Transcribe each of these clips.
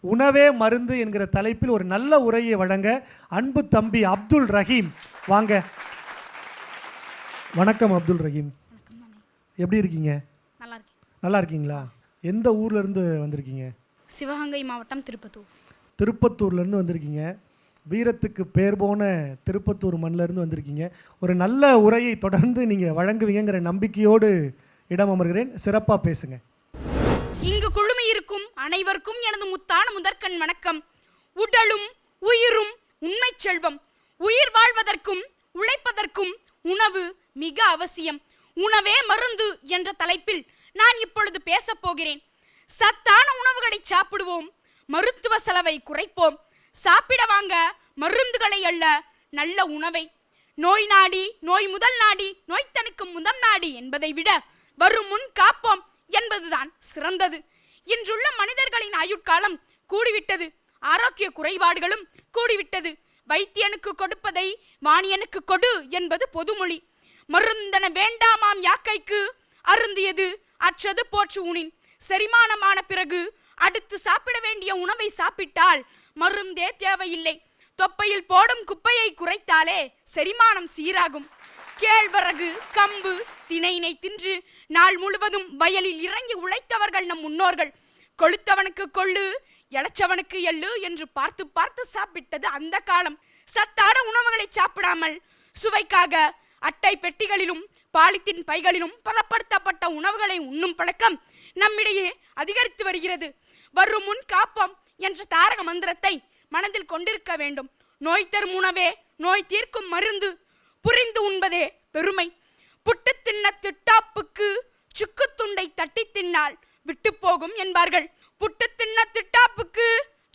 உணவே மருந்து என்கிற தலைப்பில் ஒரு நல்ல உரையை வழங்க அன்பு தம்பி அப்துல் ரஹீம். வாங்க. வணக்கம் அப்துல் ரஹீம். எப்படி இருக்கீங்க? நல்லா இருக்கீங்களா? எந்த ஊர்ல இருந்து வந்திருக்கீங்க? சிவகங்கை மாவட்டம் திருப்பத்தூர். திருப்பத்தூர்லேருந்து வந்திருக்கீங்க. வீரத்துக்கு பேர் போன திருப்பத்தூர் மண்ணுல இருந்து வந்திருக்கீங்க. ஒரு நல்ல உரையை தொடர்ந்து நீங்கள் வழங்குவீங்கங்கிற நம்பிக்கையோடு இடம் அமர்கிறேன். சிறப்பாக பேசுங்க. இங்கு குழுமி இருக்கும் அனைவருக்கும் எனது முத்தான முதற்கண் வணக்கம். உடலும் உயிரும் உண்மை செல்வம். உயிர் வாழ்வதற்கும் உழைப்பதற்கும் உணவு மிக அவசியம். உணவே மருந்து என்ற தலைப்பில் நான் இப்பொழுது பேசப் போகிறேன். சத்தான உணவுகளை சாப்பிடுவோம் மருத்துவ செலவை குறைப்போம். சாப்பிட வாங்க மருந்துகளை அல்ல நல்ல உணவை. நோய் நாடி நோய் முதல் நாடி நோய் தணிக்கும் முதல் நாடி என்பதை விட வரும் முன் சிறந்தது. இன்றுள்ள மனிதர்களின் ஆயுட்காலம் கூடிவிட்டது. ஆரோக்கிய குறைபாடுகளும் கூடிவிட்டது. வைத்தியனுக்கு கொடுப்பதை வாணியனுக்கு கொடு என்பது பொதுமொழி. மருந்தன வேண்டாமாம் யாக்கைக்கு? அருந்தியது அற்றது போற்று உணின் செரிமானமான பிறகு அடுத்து சாப்பிட வேண்டிய உணவை சாப்பிட்டால் மருந்தே தேவையில்லை. தொப்பையில் போடும் குப்பையை குறைத்தாலே செரிமானம் சீராகும். கேழ்வரகு கம்பு தினையினை தின்று நாள் முழுவதும் வயலில் இறங்கி உழைத்தவர்கள் நம் முன்னோர்கள். கொளுத்தவனுக்கு கொள்ளு இளைச்சவனுக்கு எள்ளு என்று பார்த்து பார்த்து சாப்பிட்டது அந்த காலம். சத்தான உணவுகளை சாப்பிடாமல் சுவைக்காக அட்டை பெட்டிகளிலும் பாலித்தீன் பைகளிலும் பதப்படுத்தப்பட்ட உணவுகளை உண்ணும் பழக்கம் நம்மிடையே அதிகரித்து வருகிறது. வரும் முன் காப்போம் என்ற தாரக மந்திரத்தை மனதில் கொண்டிருக்க வேண்டும். நோய் தரும் உணவே நோய் தீர்க்கும் மருந்து புரிந்து பெருமை. புட்டு தின்ன திட்டாப்புக்கு சுக்கு துண்டை தட்டி தின்னால் விட்டு போகும் என்பார்கள். புட்டு தின்ன திட்டாப்புக்கு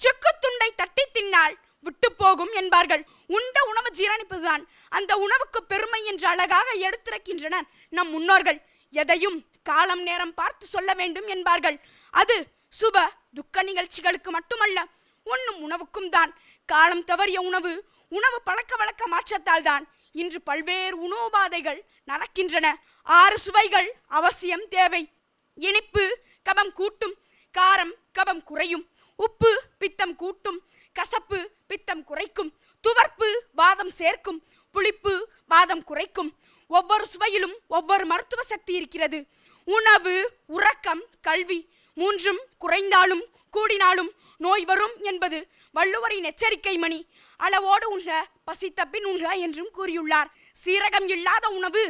சுக்கு துண்டை தட்டி தின்னால் விட்டு போகும் என்பார்கள். உண்ட உணவு ஜீரணிப்பதுதான் அந்த உணவுக்கு பெருமை என்று அழகாக எடுத்துரைக்கின்றனர் நம் முன்னோர்கள். எதையும் காலம் நேரம் பார்த்து சொல்ல வேண்டும் என்பார்கள். அது சுப துக்க நிகழ்ச்சிகளுக்கு மட்டுமல்ல உண்ணும் உணவுக்கும் தான் காலம் தவறிய உணவு உணவு பழக்க வழக்க மாற்றத்தால் தான் இன்று பல்வேறு உணவுபாதைகள் நடக்கின்றன. ஆறு சுவைகள் அவசியம் தேவை. இனிப்பு கபம் கூட்டும் காரம் கபம் குறையும் உப்பு பித்தம் கூட்டும் கசப்பு பித்தம் குறைக்கும் துவர்ப்பு வாதம் சேர்க்கும் புளிப்பு வாதம் குறைக்கும். ஒவ்வொரு சுவையிலும் ஒவ்வொரு மருத்துவ சக்தி இருக்கிறது. உணவு உறக்கம் கல்வி மூன்றும் குறைந்தாலும் கூடினாலும் நோய் வரும் என்பது வள்ளுவரின் எச்சரிக்கை மணி. அளவோடு உண்க பசித்த பின் உண்க என்றும் கூறியுள்ளார். சீரகம் இல்லாத உணவு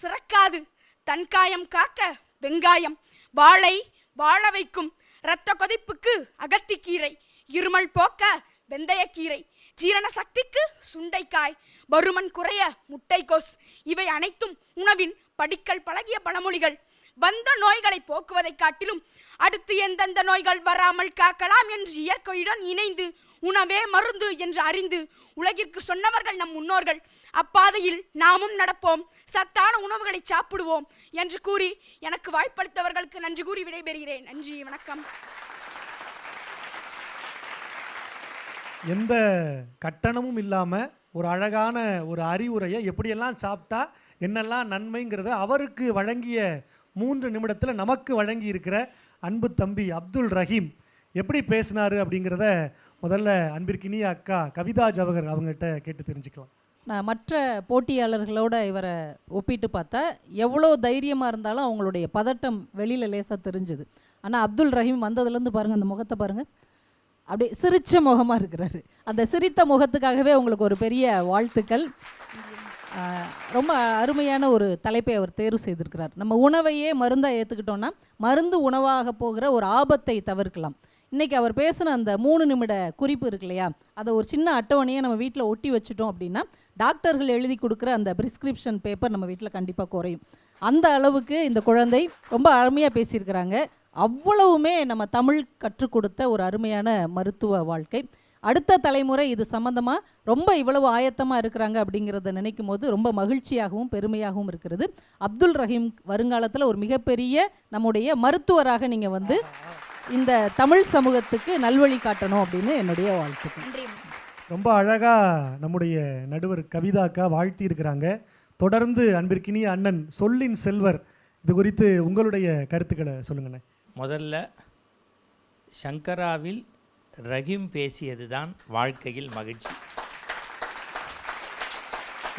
சிறக்காது. தன்காயம் காக்க வெங்காயம் வாழை வாழ வைக்கும் இரத்த கொதிப்புக்கு அகத்திக்கீரை இருமல் போக்க வெந்தயக்கீரை ஜீரண சக்திக்கு சுண்டைக்காய் பருமன் குறைய முட்டைக்கோஸ். இவை அனைத்தும் உணவின் படிக்கல் பழகிய பழமொழிகள். வந்த நோய்களை போக்குவதைக் காட்டிலும் அடுத்து எந்தெந்த நோய்கள் வராமல் காக்கலாம் என்று இயற்கையுடன் இணைந்து உணவே மருந்து என்று அறிந்து உலகிற்கு சொன்னவர்கள் நம் முன்னோர்கள் அப்பாதையில் நாமும் நடப்போம் சத்தான உணவுகளை சாப்பிடுவோம் என்று கூறி எனக்கு வாய்ப்பளித்தவர்களுக்கு நன்றி கூறி விடைபெறுகிறேன். நன்றி வணக்கம். எந்த கட்டணமும் இல்லாமல் ஒரு அழகான ஒரு அறிவுரையை எப்படியெல்லாம் சாப்பிட்டா என்னெல்லாம் நன்மைங்கிறத அவருக்கு வழங்கிய மூன்று நிமிடத்தில் நமக்கு வழங்கி இருக்கிற அன்பு தம்பி அப்துல் ரஹீம் எப்படி பேசினார் அப்படிங்கிறத முதல்ல அன்பிற்கினிய அக்கா கவிதா ஜவஹர் அவங்ககிட்ட கேட்டு தெரிஞ்சுக்கலாம். நான் மற்ற போட்டியாளர்களோட இவரை ஒப்பிட்டு பார்த்தா எவ்வளோ தைரியமாக இருந்தாலும் அவங்களுடைய பதட்டம் வெளியில் லேசாக தெரிஞ்சுது. ஆனால் அப்துல் ரஹீம் வந்ததுலேருந்து பாருங்கள் அந்த முகத்தை பாருங்கள் அப்படியே சிரித்த முகமாக இருக்கிறாரு. அந்த சிரித்த முகத்துக்காகவே உங்களுக்கு ஒரு பெரிய வாழ்த்துக்கள். ரொம்ப அருமையான ஒரு தலைப்பை அவர் தேர்வு செய்திருக்கிறார். நம்ம உணவையே மருந்தாக ஏற்றுக்கிட்டோன்னா மருந்து உணவாக போகிற ஒரு ஆபத்தை தவிர்க்கலாம். இன்றைக்கி அவர் பேசின அந்த மூணு நிமிட குறிப்பு இருக்கு இல்லையா? அதை ஒரு சின்ன அட்டவணையை நம்ம வீட்டில் ஒட்டி வச்சுட்டோம் அப்படின்னா டாக்டர்கள் எழுதி கொடுக்குற அந்த ப்ரிஸ்கிரிப்ஷன் பேப்பர் நம்ம வீட்டில் கண்டிப்பாக குறையும். அந்த அளவுக்கு இந்த குழந்தை ரொம்ப அருமையாக பேசியிருக்கிறாங்க. அவ்வளவுமே நம்ம தமிழ் கற்றுக் கொடுத்த ஒரு அருமையான மருத்துவ வாழ்க்கை. அடுத்த தலைமுறை இது சம்பந்தமாக ரொம்ப இவ்வளவு ஆயத்தமாக இருக்கிறாங்க அப்படிங்கிறத நினைக்கும் போது ரொம்ப மகிழ்ச்சியாகவும் பெருமையாகவும் இருக்கிறது. அப்துல் ரஹீம் வருங்காலத்தில் ஒரு மிகப்பெரிய நம்முடைய மருத்துவராக நீங்கள் வந்து இந்த தமிழ் சமூகத்துக்கு நல்வழி காட்டணும் அப்படின்னு என்னுடைய வாழ்த்துக்கள். ரொம்ப அழகாக நம்முடைய நடுவர் கவிதாக்கா வாழ்த்தி இருக்கிறாங்க தொடர்ந்து அன்பிற்கினிய அண்ணன் சொல்லின் செல்வர் இது குறித்து உங்களுடைய கருத்துக்களை சொல்லுங்கண்ணே. முதல்ல சங்கராவில் ரஹீம் பேசியது தான் வாழ்க்கையில் மகிழ்ச்சி.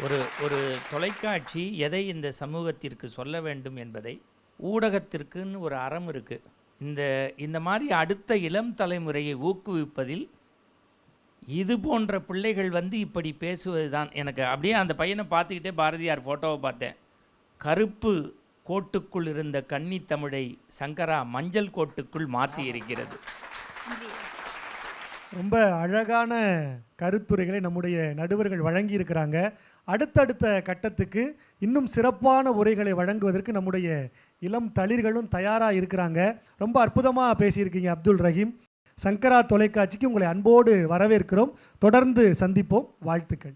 ஒரு ஒரு தொலைக்காட்சி எதை இந்த சமூகத்திற்கு சொல்ல வேண்டும் என்பதை ஊடகத்திற்குன்னு ஒரு அறம் இருக்குது இந்த இந்த மாதிரி அடுத்த இளம் தலைமுறையை ஊக்குவிப்பதில் இது போன்ற பிள்ளைகள் வந்து இப்படி பேசுவது தான் எனக்கு. அப்படியே அந்த பையனை பார்த்துக்கிட்டே பாரதியார் ஃபோட்டோவை பார்த்தேன். கருப்பு கோட்டுக்குள் இருந்த கன்னி தமிழை சங்கரா மஞ்சள் கோட்டுக்குள் மாற்றி இருக்கிறது. ரொம்ப அழகான கருத்துரைகளை நம்முடைய நடுவர்கள் வழங்கியிருக்கிறாங்க. அடுத்தடுத்த கட்டத்துக்கு இன்னும் சிறப்பான உரைகளை வழங்குவதற்கு நம்முடைய இளம் தளிர்களும் தயாராக இருக்கிறாங்க. ரொம்ப அற்புதமாக பேசியிருக்கீங்க அப்துல் ரஹீம். சங்கரா தொலைக்காட்சிக்கு உங்களை அன்போடு வரவேற்கிறோம். தொடர்ந்து சந்திப்போம். வாழ்த்துக்கள்.